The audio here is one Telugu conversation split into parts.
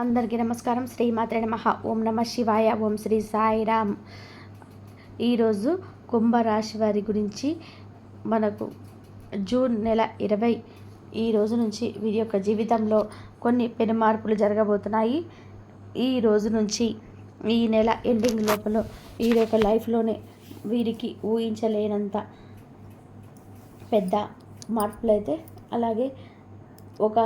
అందరికీ నమస్కారం. శ్రీ మాత్రే నమ. ఓం నమ శివాయ. ఓం శ్రీ సాయిరామ్ ఈరోజు కుంభరాశి వారి గురించి మనకు జూన్ నెల ఇరవై ఈ రోజు నుంచి వీరి యొక్క జీవితంలో కొన్ని పెను మార్పులు జరగబోతున్నాయి. ఈ రోజు నుంచి ఈ నెల ఎండింగ్ లోపల వీరి యొక్క లైఫ్లోనే వీరికి ఊహించలేనంత పెద్ద మార్పులు అయితే అలాగే ఒక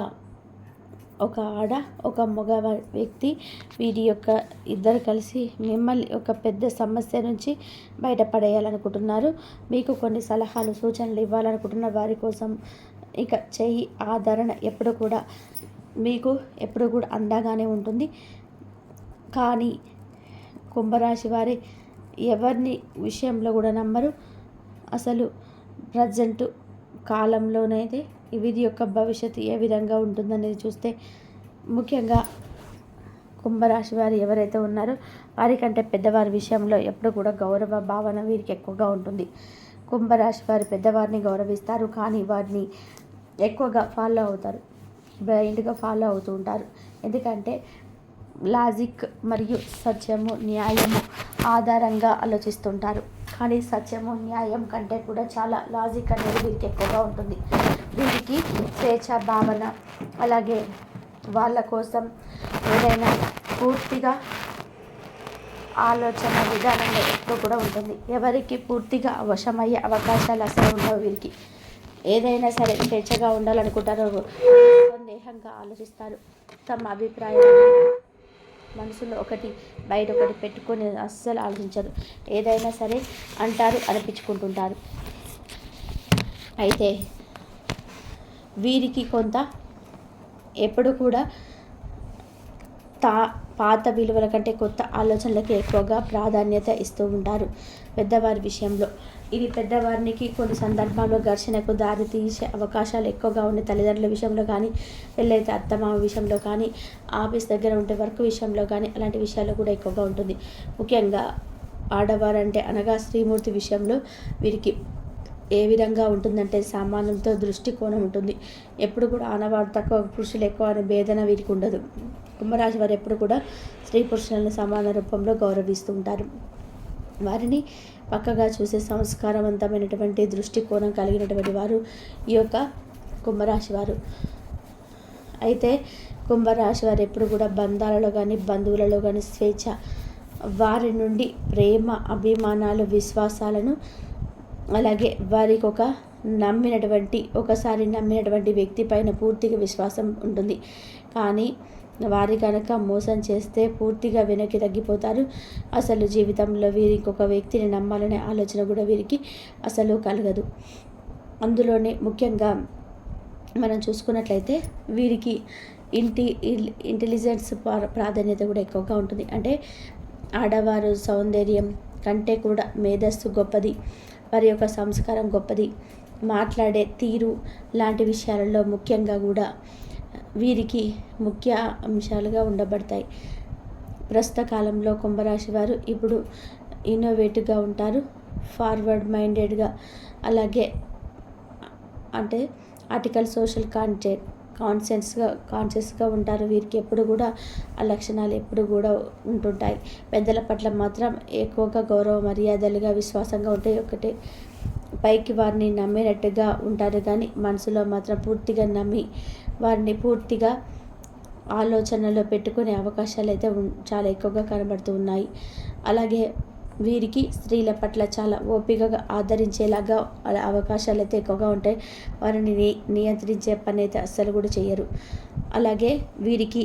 ఒక ఆడ ఒక మగ వ్యక్తి వీరి యొక్క ఇద్దరు కలిసి మిమ్మల్ని ఒక పెద్ద సమస్య నుంచి బయటపడేయాలనుకుంటున్నారు. మీకు కొన్ని సలహాలు సూచనలు ఇవ్వాలనుకుంటున్న వారి కోసం ఇక చెయ్యి ఆదరణ ఎప్పుడు కూడా మీకు ఎప్పుడు కూడా అండగానే ఉంటుంది. కానీ కుంభరాశి వారి ఎవరిని విషయంలో కూడా నమ్మరు. అసలు ప్రజెంట్ కాలంలోనైతే వీరి యొక్క భవిష్యత్తు ఏ విధంగా ఉంటుందనేది చూస్తే ముఖ్యంగా కుంభరాశి వారు ఎవరైతే ఉన్నారో వారికంటే పెద్దవారి విషయంలో ఎప్పుడు కూడా గౌరవ భావన వీరికి ఎక్కువగా ఉంటుంది. కుంభరాశి వారి పెద్దవారిని గౌరవిస్తారు కానీ వారిని ఎక్కువగా ఫాలో అవుతారు. బ్లైండ్గా ఫాలో అవుతూ ఉంటారు. ఎందుకంటే లాజిక్ మరియు సత్యము న్యాయము ఆధారంగా ఆలోచిస్తుంటారు. కానీ సత్యము న్యాయం కంటే కూడా చాలా లాజిక్ అనేది వీరికి ఎక్కువగా ఉంటుంది. వీరికి స్వేచ్ఛ భావన. అలాగే వాళ్ళ కోసం ఏదైనా పూర్తిగా ఆలోచన విధానంలో ఎప్పుడు కూడా ఉంటుంది. ఎవరికి పూర్తిగా వశమయ్యే అవకాశాలు అసలు ఉండవు వీరికి. ఏదైనా సరే స్వేచ్ఛగా ఉండాలనుకుంటారో సందేహంగా ఆలోచిస్తారు. తమ అభిప్రాయాన్ని మనసులో ఒకటి బయట ఒకటి పెట్టుకొని అస్సలు ఆలోచించరు. ఏదైనా సరే అంటారు అనిపించుకుంటుంటారు. అయితే వీరికి కొంత ఎప్పుడు కూడా తా పాత విలువల కంటే కొత్త ఆలోచనలకు ఎక్కువగా ప్రాధాన్యత ఇస్తూ ఉంటారు పెద్దవారి విషయంలో. ఇది పెద్దవారికి కొన్ని సందర్భాల్లో ఘర్షణకు దారి తీసే అవకాశాలు ఎక్కువగా ఉండే తల్లిదండ్రుల విషయంలో కానీ పెళ్ళైతే అత్తమామ విషయంలో కానీ ఆఫీస్ దగ్గర ఉండే వర్క్ విషయంలో కానీ అలాంటి విషయాల్లో కూడా ఎక్కువగా ఉంటుంది. ముఖ్యంగా ఆడవారంటే అనగా శ్రీమూర్తి విషయంలో వీరికి ఏ విధంగా ఉంటుందంటే సామాన్యంతో దృష్టికోణం ఉంటుంది. ఎప్పుడు కూడా ఆనవాడు తక్కువ పురుషులు ఎక్కువ అనే భేదన వీరికి ఉండదు. కుంభరాశి వారు ఎప్పుడు కూడా స్త్రీ పురుషులను సమాన రూపంలో గౌరవిస్తూ ఉంటారు. వారిని పక్కగా చూసే సంస్కారవంతమైనటువంటి దృష్టికోణం కలిగినటువంటి వారు ఈ యొక్క కుంభరాశి వారు. అయితే కుంభరాశి వారు ఎప్పుడు కూడా బంధాలలో కానీ బంధువులలో కానీ స్వేచ్ఛ వారి నుండి ప్రేమ అభిమానాలు విశ్వాసాలను అలాగే వారికి ఒక నమ్మినటువంటి ఒకసారి నమ్మినటువంటి వ్యక్తి పైన పూర్తిగా విశ్వాసం ఉంటుంది. కానీ వారి కనుక మోసం చేస్తే పూర్తిగా వెనక్కి తగ్గిపోతారు. అసలు జీవితంలో వీరి ఇంకొక వ్యక్తిని నమ్మాలనే ఆలోచన కూడా వీరికి అసలు కలగదు. అందులోనే ముఖ్యంగా మనం చూసుకున్నట్లయితే వీరికి ఇంటి ఇంటెలిజెన్స్ ప్రాధాన్యత కూడా ఎక్కువగా ఉంటుంది. అంటే ఆడవారు సౌందర్యం కంటే కూడా మేధస్సు గొప్పది. వారి యొక్క సంస్కారం గొప్పది. మాట్లాడే తీరు లాంటి విషయాలలో ముఖ్యంగా కూడా వీరికి ముఖ్య అంశాలుగా ఉండబడతాయి. ప్రస్తుత కాలంలో కుంభరాశి వారు ఇప్పుడు ఇన్నోవేటివ్గా ఉంటారు. ఫార్వర్డ్ మైండెడ్గా అలాగే అంటే ఆర్టికల్ సోషల్ కాంటెంట్ కాన్షియస్గా కాన్షియస్గా ఉంటారు. వీరికి ఎప్పుడు కూడా ఆ లక్షణాలు ఎప్పుడు కూడా ఉంటుంటాయి. పెద్దల పట్ల మాత్రం ఎక్కువగా గౌరవ మర్యాదలుగా విశ్వాసంగా ఉంటాయి ఒకటే పైకి వారిని నమ్మినట్టుగా ఉంటారు. కానీ మనసులో మాత్రం పూర్తిగా నమ్మి వారిని పూర్తిగా ఆలోచనలో పెట్టుకునే అవకాశాలు అయితే చాలా ఎక్కువగా కనబడుతూ ఉన్నాయి. అలాగే వీరికి స్త్రీల పట్ల చాలా ఓపికగా ఆదరించేలాగా అవకాశాలు అయితే ఎక్కువగా ఉంటాయి. వారిని నియంత్రించే పని అయితే అస్సలు కూడా చేయరు అలాగే వీరికి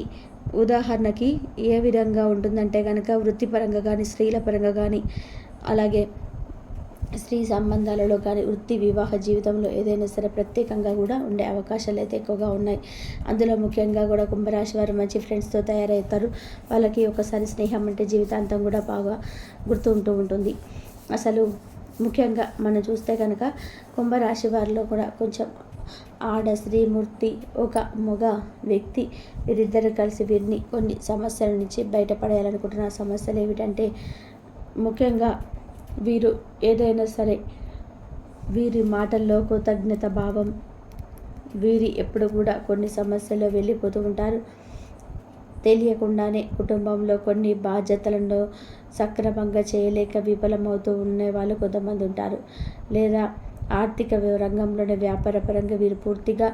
ఉదాహరణకి ఏ విధంగా ఉంటుందంటే కనుక వృత్తిపరంగా కానీ స్త్రీల పరంగా కానీ అలాగే స్త్రీ సంబంధాలలో కానీ వృత్తి వివాహ జీవితంలో ఏదైనా సరే ప్రత్యేకంగా కూడా ఉండే అవకాశాలు అయితే ఎక్కువగా ఉన్నాయి. అందులో ముఖ్యంగా కూడా కుంభరాశి వారు మంచి ఫ్రెండ్స్తో తయారవుతారు. వాళ్ళకి ఒకసారి స్నేహం అంటే జీవితాంతం కూడా బాగా గుర్తు ఉంటూ ఉంటుంది. అసలు ముఖ్యంగా మనం చూస్తే కనుక కుంభరాశి వారిలో కూడా కొంచెం ఆడ శ్రీమూర్తి ఒక మగ వ్యక్తి వీరిద్దరు కలిసి వీరిని కొన్ని సమస్యల నుంచి బయటపడేయాలనుకుంటున్న సమస్యలు ఏమిటంటే ముఖ్యంగా వీరు ఏదైనా సరే వీరి మాటల్లో కృతజ్ఞత భావం. వీరి ఎప్పుడు కూడా కొన్ని సమస్యల్లో వెళ్ళిపోతూ ఉంటారు. తెలియకుండానే కుటుంబంలో కొన్ని బాధ్యతలను సక్రమంగా చేయలేక విఫలమవుతూ ఉండే వాళ్ళు కొంతమంది ఉంటారు. లేదా ఆర్థిక రంగంలోనే వ్యాపారపరంగా వీరు పూర్తిగా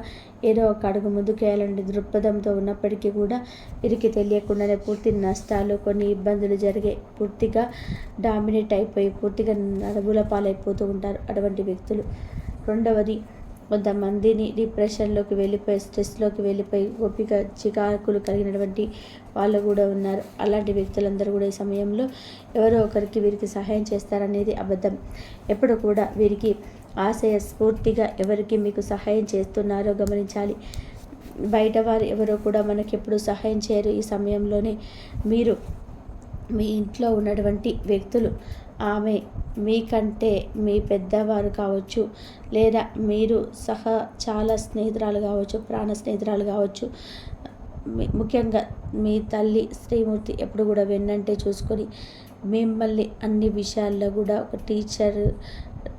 ఏదో ఒక అడుగు ముందుకేయాలని దృక్పథంతో ఉన్నప్పటికీ కూడా వీరికి తెలియకుండానే పూర్తి నష్టాలు కొన్ని ఇబ్బందులు జరిగే పూర్తిగా డామినేట్ అయిపోయి పూర్తిగా నడుగుల పాలైపోతూ ఉంటారు అటువంటి వ్యక్తులు. రెండవది కొంతమందిని డిప్రెషన్లోకి వెళ్ళిపోయి స్ట్రెస్లోకి వెళ్ళిపోయి ఓపిక చికాకులు కలిగినటువంటి వాళ్ళు కూడా ఉన్నారు. అలాంటి వ్యక్తులందరూ కూడా ఈ సమయంలో ఎవరో ఒకరికి వీరికి సహాయం చేస్తారనేది అబద్ధం. ఎప్పుడు కూడా వీరికి ఆశయ స్ఫూర్తిగా ఎవరికి మీకు సహాయం చేస్తున్నారో గమనించాలి. బయట వారు ఎవరో కూడా మనకి ఎప్పుడు సహాయం చేయరు. ఈ సమయంలోనే మీరు మీ ఇంట్లో ఉన్నటువంటి వ్యక్తులు ఆమె మీకంటే మీ పెద్దవారు కావచ్చు లేదా మీరు సహా చాలా స్నేహితురాలు కావచ్చు ప్రాణ స్నేహితురాలు కావచ్చు ముఖ్యంగా మీ తల్లి శ్రీమూర్తి ఎప్పుడు కూడా వెన్నంటే చూసుకొని మిమ్మల్ని అన్ని విషయాల్లో కూడా ఒక టీచర్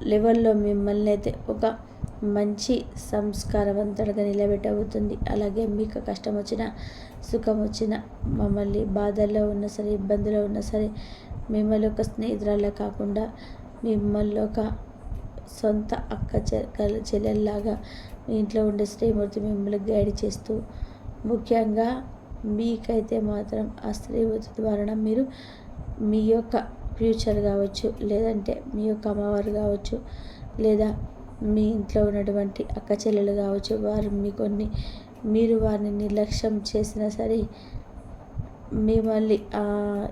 లెవెల్లో మిమ్మల్ని అయితే ఒక మంచి సంస్కారవంతుడిగా నిలబెట్టబోతుంది. అలాగే మీకు కష్టం వచ్చిన సుఖం వచ్చిన మమ్మల్ని బాధల్లో ఉన్నా సరే ఇబ్బందులో ఉన్నా సరే మిమ్మల్ని ఒక స్నేహితురాలా కాకుండా మిమ్మల్ని ఒక సొంత అక్క చెల్లెల్లాగా మీ ఇంట్లో ఉండే శ్రీమూర్తి మిమ్మల్ని గైడ్ చేస్తూ ముఖ్యంగా మీకైతే మాత్రం ఆ స్త్రీమూర్తి ద్వారా మీరు మీ యొక్క ఫ్యూచర్ కావచ్చు లేదంటే మీ యొక్క అమ్మవారు కావచ్చు లేదా మీ ఇంట్లో ఉన్నటువంటి అక్క చెల్లెలు కావచ్చు వారు మీ కొన్ని మీరు వారిని నిర్లక్ష్యం చేసినా సరే మిమ్మల్ని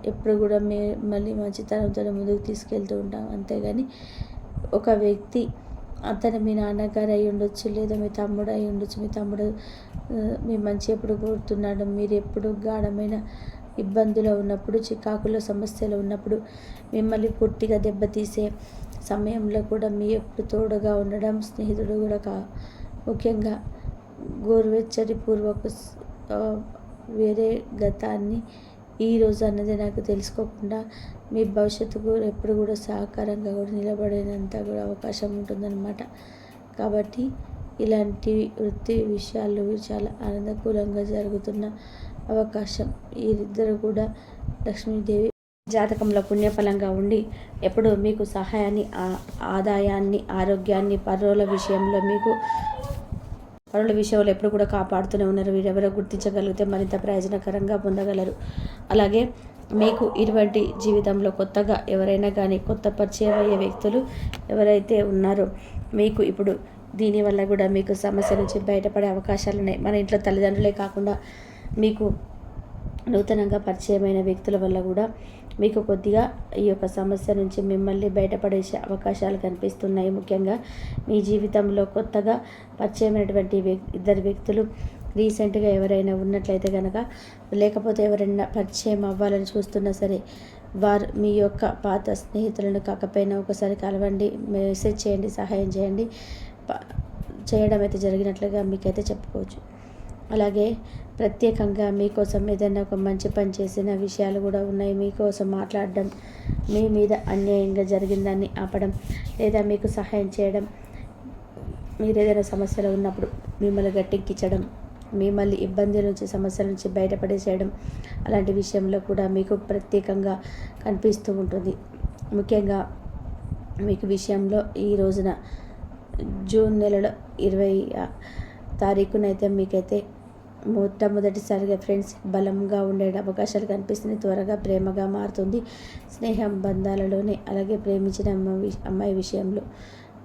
ఎప్పుడు కూడా మే మళ్ళీ మంచితనంతో ముందుకు తీసుకెళ్తూ ఉంటాం. అంతేగాని ఒక వ్యక్తి అతను మీ నాన్నగారు అయి ఉండొచ్చు లేదా మీ తమ్ముడు అయి ఉండొచ్చు మీ తమ్ముడు మీ మంచి ఎప్పుడు కోరుతున్నాడు మీరు ఎప్పుడు గాఢమైన ఇబ్బందులో ఉన్నప్పుడు చికాకులో సమస్యలు ఉన్నప్పుడు మిమ్మల్ని పూర్తిగా దెబ్బతీసే సమయంలో కూడా మీ ఎప్పుడు తోడుగా ఉండడం స్నేహితుడు కూడా కా ముఖ్యంగా గోరువెచ్చటి పూర్వక వేరే గతాన్ని ఈరోజు అన్నది నాకు తెలుసుకోకుండా మీ భవిష్యత్తుకు ఎప్పుడు కూడా సహకారంగా కూడా నిలబడేంత కూడా అవకాశం ఉంటుందన్నమాట. కాబట్టి ఇలాంటి వృత్తి విషయాలు చాలా ఆనందకూలంగా జరుగుతున్న అవకాశం. వీరిద్దరు కూడా లక్ష్మీదేవి జాతకంలో పుణ్యఫలంగా ఉండి ఎప్పుడు మీకు సహాయాన్ని ఆదాయాన్ని ఆరోగ్యాన్ని పరుల విషయంలో మీకు పరుల విషయంలో ఎప్పుడు కూడా కాపాడుతూనే ఉన్నారు. వీరెవరో గుర్తించగలిగితే మరింత ప్రయోజనకరంగా పొందగలరు. అలాగే మీకు ఇటువంటి జీవితంలో కొత్తగా ఎవరైనా కానీ కొత్త పరిచయం అయ్యే వ్యక్తులు ఎవరైతే ఉన్నారో మీకు ఇప్పుడు దీనివల్ల కూడా మీకు సమస్య నుంచి బయటపడే అవకాశాలు ఉన్నాయి మన ఇంట్లో తల్లిదండ్రులే కాకుండా మీకు నూతనంగా పరిచయమైన వ్యక్తుల వల్ల కూడా మీకు కొద్దిగా ఈ యొక్క సమస్య నుంచి మిమ్మల్ని బయటపడేసే అవకాశాలు కనిపిస్తున్నాయి. ముఖ్యంగా మీ జీవితంలో కొత్తగా పరిచయమైనటువంటి ఇద్దరు వ్యక్తులు రీసెంట్గా ఎవరైనా ఉన్నట్లయితే కనుక లేకపోతే ఎవరైనా పరిచయం అవ్వాలని చూస్తున్నా సరే వారు మీ యొక్క పాత స్నేహితులను కాకపోయినా ఒకసారి కలవండి మెసేజ్ చేయండి సహాయం చేయండి. చేయడం అయితే జరిగినట్లుగా మీకైతే చెప్పుకోవచ్చు. అలాగే ప్రత్యేకంగా మీకోసం ఏదైనా ఒక మంచి పని చేసిన విషయాలు కూడా ఉన్నాయి. మీకోసం మాట్లాడడం మీ మీద అన్యాయంగా జరిగిందాన్ని ఆపడం లేదా మీకు సహాయం చేయడం మీరు ఏదైనా సమస్యలు ఉన్నప్పుడు మిమ్మల్ని గట్టెక్కించడం మిమ్మల్ని ఇబ్బంది నుంచి సమస్యల నుంచి బయటపడేసేయడం అలాంటి విషయంలో కూడా మీకు ప్రత్యేకంగా కనిపిస్తూ ఉంటుంది. ముఖ్యంగా మీకు విషయంలో ఈ రోజున జూన్ నెలలో ఇరవై తారీఖునైతే మీకైతే మొట్టమొదటిసారిగా ఫ్రెండ్స్ బలంగా ఉండే అవకాశాలు కనిపిస్తుంది త్వరగా ప్రేమగా మారుతుంది స్నేహం బంధాలలోనే. అలాగే ప్రేమించిన అమ్మాయి విషయంలో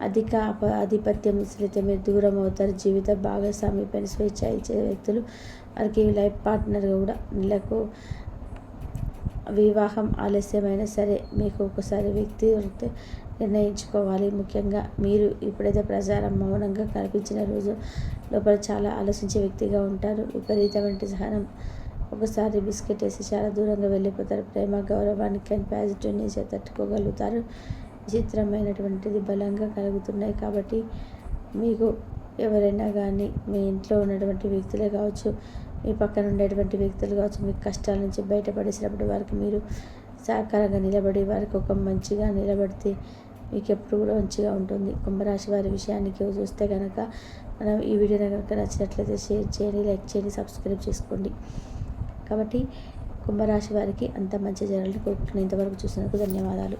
అధిక అప ఆధిపత్యం మిశ్రితే మీరు దూరం అవుతారు. జీవిత భాగస్వామి పని స్వేచ్ఛ ఇచ్చే వ్యక్తులు వారికి లైఫ్ పార్ట్నర్ కూడా నెలకు వివాహం ఆలస్యమైనా సరే మీకు ఒకసారి వ్యక్తి నిర్ణయించుకోవాలి. ముఖ్యంగా మీరు ఇప్పుడైతే ప్రచారం మౌనంగా కనిపించిన రోజు లోపల చాలా ఆలోచించే వ్యక్తిగా ఉంటారు. విపరీతమైన సహనం. ఒకసారి బిస్కెట్ వేసి చాలా దూరంగా వెళ్ళిపోతారు. ప్రేమ గౌరవానికి అని పాజిటివ్ నేచర్ తట్టుకోగలుగుతారు. విచిత్రమైనటువంటిది బలంగా కలుగుతున్నాయి. కాబట్టి మీకు ఎవరైనా కానీ మీ ఇంట్లో ఉన్నటువంటి వ్యక్తులే కావచ్చు మీ పక్కన ఉండేటువంటి వ్యక్తులు కావచ్చు మీ కష్టాల నుంచి బయటపడేసినప్పుడు వారికి మీరు సహకారంగా నిలబడి వారికి ఒక మంచిగా నిలబడితే మీకు ఎప్పుడు కూడా మంచిగా ఉంటుంది. కుంభరాశి వారి విషయానికి చూస్తే కనుక మనం ఈ వీడియో కనుక నచ్చినట్లయితే షేర్ చేయండి లైక్ చేయండి సబ్స్క్రైబ్ చేసుకోండి. కాబట్టి కుంభరాశి వారికి అంత మంచి జరగాలని కోరుకుంటున్నాను ఇంతవరకు చూసినందుకు ధన్యవాదాలు.